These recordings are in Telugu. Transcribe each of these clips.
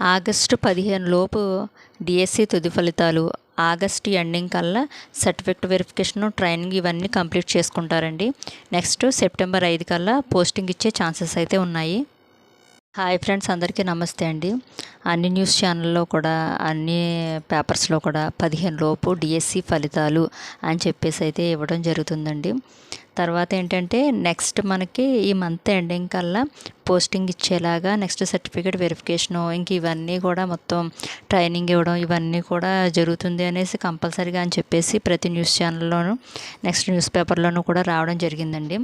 ఆగస్టు పదిహేను లోపు డిఎస్సి తుది ఫలితాలు ఆగస్ట్ ఎండింగ్ కల్లా సర్టిఫికెట్ వెరిఫికేషన్ ట్రైనింగ్ ఇవన్నీ కంప్లీట్ చేసుకుంటారండి. నెక్స్ట్ సెప్టెంబర్ ఐదు కల్లా పోస్టింగ్ ఇచ్చే ఛాన్సెస్ అయితే ఉన్నాయి. హాయ్ ఫ్రెండ్స్ అందరికీ నమస్తే అండి. అన్ని న్యూస్ ఛానల్లో కూడా అన్ని పేపర్స్లో కూడా పదిహేను లోపు డిఎస్సి ఫలితాలు అని చెప్పేసి అయితే ఇవ్వడం జరుగుతుందండి. తర్వాత ఏంటంటే నెక్స్ట్ మనకి ఈ మంత్ ఎండింగ్ కల్లా పోస్టింగ్ ఇచ్చేలాగా నెక్స్ట్ సర్టిఫికేట్ వెరిఫికేషను ఇంక ఇవన్నీ కూడా మొత్తం ట్రైనింగ్ ఇవ్వడం ఇవన్నీ కూడా జరుగుతుంది అనేసి కంపల్సరీగా అని చెప్పేసి ప్రతి న్యూస్ ఛానల్లోనూ నెక్స్ట్ న్యూస్ పేపర్లోనూ కూడా రావడం జరిగిందండి.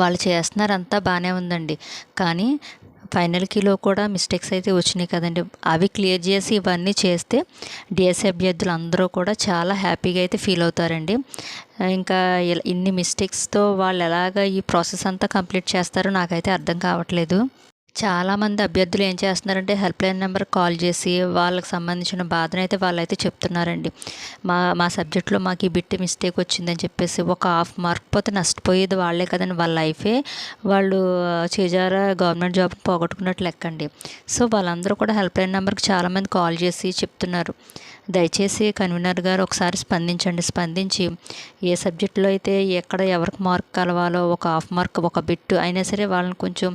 వాళ్ళు చేస్తున్నారు అంతా బాగానే ఉందండి. కానీ ఫైనల్ కిలో కూడా మిస్టేక్స్ అయితే వచ్చినాయి కదండి. అవి క్లియర్ చేసి ఇవన్నీ చేస్తే డిఎస్సీ అభ్యర్థులు అందరూ కూడా చాలా హ్యాపీగా అయితే ఫీల్ అవుతారండి. ఇంకా ఇన్ని మిస్టేక్స్తో వాళ్ళు ఎలాగ ఈ ప్రాసెస్ అంతా కంప్లీట్ చేస్తారో నాకైతే అర్థం కావట్లేదు. చాలామంది అభ్యర్థులు ఏం చేస్తున్నారంటే హెల్ప్లైన్ నెంబర్ కాల్ చేసి వాళ్ళకి సంబంధించిన బాధను అయితే వాళ్ళైతే చెప్తున్నారండి. మా మా సబ్జెక్ట్లో మాకు ఈ బిట్టి మిస్టేక్ వచ్చిందని చెప్పేసి ఒక హాఫ్ మార్క్ పోతే నష్టపోయేది వాళ్ళే కదండి వాళ్ళ లైఫే. వాళ్ళు చేజారా గవర్నమెంట్ జాబ్ పోగొట్టుకున్నట్లు లెక్కండి. సో వాళ్ళందరూ కూడా హెల్ప్లైన్ నెంబర్కి చాలామంది కాల్ చేసి చెప్తున్నారు. దయచేసి కన్వీనర్ గారు ఒకసారి స్పందించండి. స్పందించి ఏ సబ్జెక్టులో అయితే ఎక్కడ ఎవరికి మార్క్ కలవాలో ఒక హాఫ్ మార్క్ ఒక బిట్టు అయినా సరే వాళ్ళని కొంచెం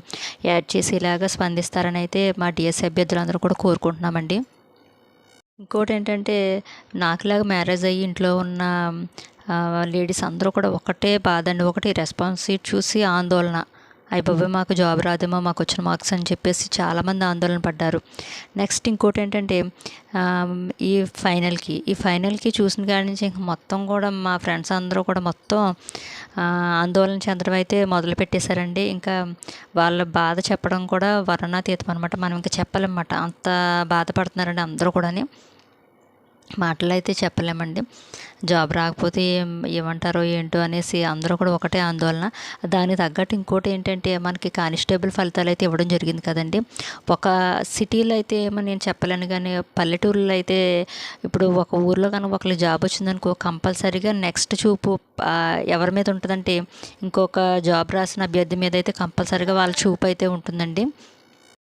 యాడ్ చేసేలాగా స్పందిస్తారని అయితే మా డిఎస్సి అభ్యర్థులందరూ కూడా కోరుకుంటున్నామండి. ఇంకోటి ఏంటంటే నాకులాగా మ్యారేజ్ అయ్యి ఇంట్లో ఉన్న లేడీస్ అందరూ కూడా ఒకటే బాధ అండి. ఒకటి రెస్పాన్స్ చూసి ఆందోళన. అయిపోయి మాకు జాబ్ రాదేమో మాకు వచ్చిన మార్క్స్ అని చెప్పేసి చాలామంది ఆందోళన పడ్డారు. నెక్స్ట్ ఇంకోటి ఏంటంటే ఈ ఫైనల్కి ఈ ఫైనల్కి చూసిన కాడి నుంచి ఇంక మొత్తం కూడా మా ఫ్రెండ్స్ అందరూ కూడా మొత్తం ఆందోళన చెందడం అయితే మొదలు పెట్టేశారండి. ఇంకా వాళ్ళ బాధ చెప్పడం కూడా వర్ణాతీతం అనమాట మనం ఇంకా చెప్పలేమన్నమాట అంత బాధపడుతున్నారండి అందరూ కూడాని. మాటలు అయితే చెప్పలేమండి. జాబ్ రాకపోతే ఏం ఏమంటారో ఏంటో అనేసి అందరూ కూడా ఒకటే ఆందోళన. దానికి తగ్గట్టు ఇంకోటి ఏంటంటే మనకి కానిస్టేబుల్ ఫలితాలు అయితే ఇవ్వడం జరిగింది కదండి. ఒక సిటీలో అయితే ఏమో నేను చెప్పలేను కానీ పల్లెటూరులో అయితే ఇప్పుడు ఒక ఊర్లో కనుక ఒకళ్ళు జాబ్ వచ్చిందనుకో కంపల్సరీగా నెక్స్ట్ చూపు ఎవరి మీద ఉంటుందంటే ఇంకొక జాబ్ రాసిన అభ్యర్థి మీద అయితే కంపల్సరీగా వాళ్ళ చూపు అయితే ఉంటుందండి.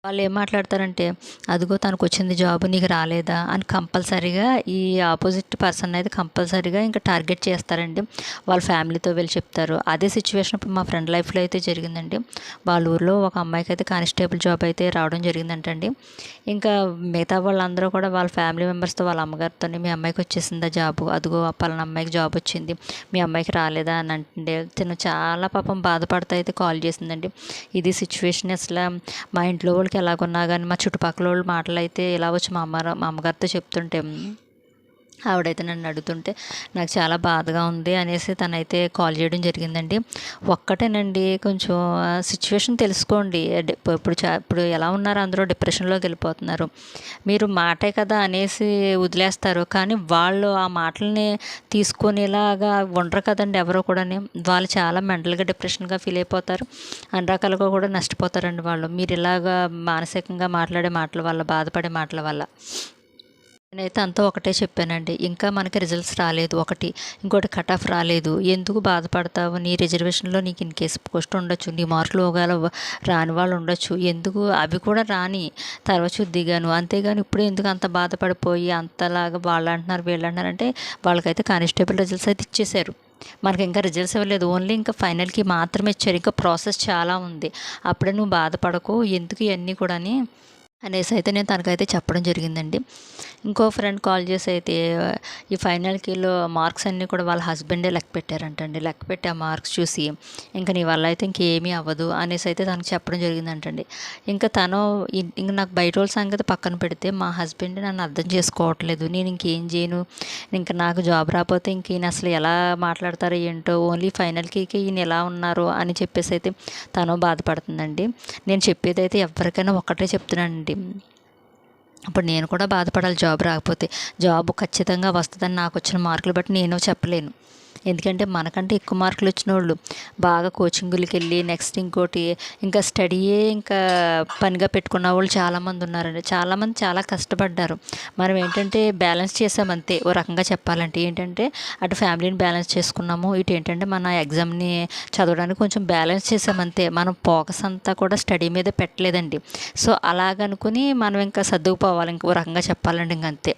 వాళ్ళు ఏం మాట్లాడతారంటే అదిగో తనకు వచ్చింది జాబ్ నీకు రాలేదా? అని కంపల్సరీగా ఈ ఆపోజిట్ పర్సన్ అయితే కంపల్సరీగా ఇంకా టార్గెట్ చేస్తారండి. వాళ్ళ ఫ్యామిలీతో వెళ్ళి చెప్తారు. అదే సిచ్యువేషన్ ఇప్పుడు మా ఫ్రెండ్ లైఫ్లో అయితే జరిగిందండి. వాళ్ళ ఊర్లో ఒక అమ్మాయికి అయితే కానిస్టేబుల్ జాబ్ అయితే రావడం జరిగిందంటండి. ఇంకా మిగతా వాళ్ళందరూ కూడా వాళ్ళ ఫ్యామిలీ మెంబర్స్తో వాళ్ళ అమ్మగారితో మీ అమ్మాయికి వచ్చేసిందా జాబు? అదిగో పలానా అమ్మాయికి జాబ్ వచ్చింది. మీ అమ్మాయికి రాలేదా? అని అంటే తను చాలా పాపం బాధపడుతూ అయితే కాల్ చేసిందండి. ఇది సిచ్యువేషన్ అసలు మా ఇంట్లో వాళ్ళకి ఎలాగున్నా కానీ మా చుట్టుపక్కల వాళ్ళు మాటలు అయితే ఇలా వచ్చి మా అమ్మ మా అమ్మగారితో చెప్తుంటే ఆవిడైతే నన్ను అడుగుతుంటే నాకు చాలా బాధగా ఉంది అనేసి తనైతే కాల్ చేయడం జరిగిందండి. ఒక్కటేనండి కొంచెం సిచ్యువేషన్ తెలుసుకోండి. ఇప్పుడు చా ఇప్పుడు ఎలా ఉన్నారు అందరూ? డిప్రెషన్లోకి వెళ్ళిపోతున్నారు. మీరు మాటే కదా అనేసి వదిలేస్తారు. కానీ వాళ్ళు ఆ మాటల్ని తీసుకునేలాగా ఉండరు కదండి ఎవరో కూడాని. వాళ్ళు చాలా మెంటల్గా డిప్రెషన్గా ఫీల్ అయిపోతారు. అన్ని రకాలుగా కూడా నష్టపోతారండి వాళ్ళు. మీరు ఇలాగా మానసికంగా మాట్లాడే మాటల వల్ల బాధపడే మాటల వల్ల. నేనైతే అంతా ఒకటే చెప్పానండి. ఇంకా మనకి రిజల్ట్స్ రాలేదు ఒకటి. ఇంకోటి కట్ ఆఫ్ రాలేదు. ఎందుకు బాధపడతావు? నీ రిజర్వేషన్లో నీకు ఇన్ కేసు పోస్ట్ ఉండొచ్చు. నీ మార్కులు ఒకవేళ రాని వాళ్ళు ఉండొచ్చు. ఎందుకు? అవి కూడా రాని తర్వాత దిగాను అంతేగాని ఇప్పుడు ఎందుకు అంత బాధపడిపోయి అంతలాగా వాళ్ళు అంటున్నారు వీళ్ళు అంటున్నారు అంటే వాళ్ళకైతే కానిస్టేబుల్ రిజల్ట్స్ అయితే ఇచ్చేశారు. మనకి ఇంకా రిజల్ట్స్ ఇవ్వలేదు. ఓన్లీ ఇంకా ఫైనల్కి మాత్రమే ఇచ్చారు. ఇంకా ప్రాసెస్ చాలా ఉంది. అప్పుడే నువ్వు బాధపడకు. ఎందుకు ఇవన్నీ కూడా అనేసి అయితే నేను తనకైతే చెప్పడం జరిగిందండి. ఇంకో ఫ్రెండ్ కాల్ చేసి అయితే ఈ ఫైనల్ కీలో మార్క్స్ అన్నీ కూడా వాళ్ళ హస్బెండే లెక్క పెట్టారంటండి. లెక్క పెట్టి ఆ మార్క్స్ చూసి ఇంకా నీ వల్ల అయితే ఇంకేమీ అవ్వదు అనేసి అయితే తనకు చెప్పడం జరిగిందంటండి. ఇంకా తను ఇంకా నాకు బయట వాళ్ళ సంగతి పక్కన పెడితే మా హస్బెండ్ నన్ను అర్థం చేసుకోవట్లేదు. నేను ఇంకేం చేయను? ఇంకా నాకు జాబ్ రాకపోతే ఇంక ఈయన అసలు ఎలా మాట్లాడతారో ఏంటో? ఓన్లీ ఫైనల్కి ఈయన ఎలా ఉన్నారు? అని చెప్పేసి అయితే తను బాధపడుతుందండి. నేను చెప్పేది అయితే ఎవరికైనా ఒక్కటే చెప్తున్నానండి. ఇప్పుడు నేను కూడా బాధపడాలి జాబ్ రాకపోతే. జాబ్ ఖచ్చితంగా వస్తుందని నాకు వచ్చిన మార్కులు బట్టి నేను చెప్పలేను. ఎందుకంటే మనకంటే ఎక్కువ మార్కులు వచ్చిన వాళ్ళు బాగా కోచింగులకి వెళ్ళి నెక్స్ట్ ఇంకోటి ఇంకా స్టడీయే ఇంకా పనిగా పెట్టుకున్న వాళ్ళు చాలామంది ఉన్నారండి. చాలామంది చాలా కష్టపడ్డారు. మనం ఏంటంటే బ్యాలెన్స్ చేసామంతే ఓ రకంగా చెప్పాలంటే ఏంటంటే అటు ఫ్యామిలీని బ్యాలెన్స్ చేసుకున్నాము. ఇటు ఏంటంటే మన ఎగ్జామ్ని చదవడానికి కొంచెం బ్యాలెన్స్ చేసామంతే మనం ఫోకస్ అంతా కూడా స్టడీ మీద పెట్టలేదండి. సో అలాగనుకుని మనం ఇంకా సర్దుకుపోవాలి. ఇంకో రకంగా చెప్పాలండి ఇంక అంతే.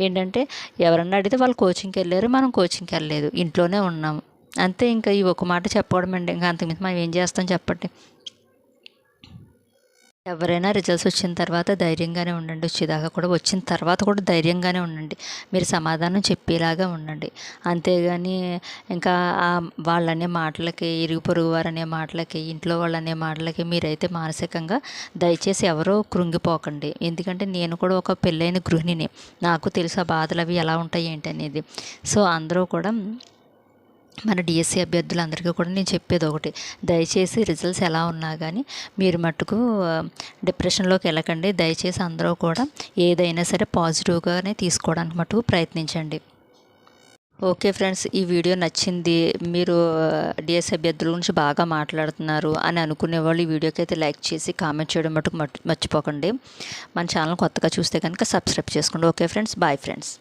ఏంటంటే ఎవరన్నా అడిగితే వాళ్ళు కోచింగ్కి వెళ్ళారు మనం కోచింగ్కి వెళ్ళలేదు. ఇంట్లోనే ఉన్నాము అంతే ఇంకా ఈ ఒక మాట చెప్పడం అండి ఇంకా అంతకుమించి మనం ఏం చేస్తాం చెప్పండి. ఎవరైనా రిజల్ట్స్ వచ్చిన తర్వాత ధైర్యంగానే ఉండండి. వచ్చేదాకా కూడా వచ్చిన తర్వాత కూడా ధైర్యంగానే ఉండండి. మీరు సమాధానం చెప్పేలాగా ఉండండి. అంతేగాని ఇంకా ఆ వాళ్ళనే మాటలకి ఇరుగు పొరుగు వారు అనే మాటలకి ఇంట్లో వాళ్ళు అనే మాటలకి మీరైతే మానసికంగా దయచేసి ఎవరో కృంగిపోకండి. ఎందుకంటే నేను కూడా ఒక పెళ్ళైన గృహిణిని. నాకు తెలుసు ఆ బాధలు అవి ఎలా ఉంటాయి ఏంటి అనేది సో అందరూ కూడా మన డిఎస్సి అభ్యర్థులందరికీ కూడా నేను చెప్పేది ఒకటి. దయచేసి రిజల్ట్స్ ఎలా ఉన్నా కానీ మీరు మట్టుకు డిప్రెషన్లోకి వెళ్ళకండి. దయచేసి అందరూ కూడా ఏదైనా సరే పాజిటివ్గానే తీసుకోవడానికి మటుకు ప్రయత్నించండి. ఓకే ఫ్రెండ్స్ ఈ వీడియో నచ్చింది మీరు డిఎస్ అభ్యర్థుల గురించి బాగా మాట్లాడుతున్నారు అని అనుకునే వాళ్ళు ఈ వీడియోకి అయితే లైక్ చేసి కామెంట్ చేయడం మటుకు మర్చిపోకండి. మన ఛానల్ కొత్తగా చూస్తే కనుక సబ్స్క్రైబ్ చేసుకోండి. Okay friends bye friends.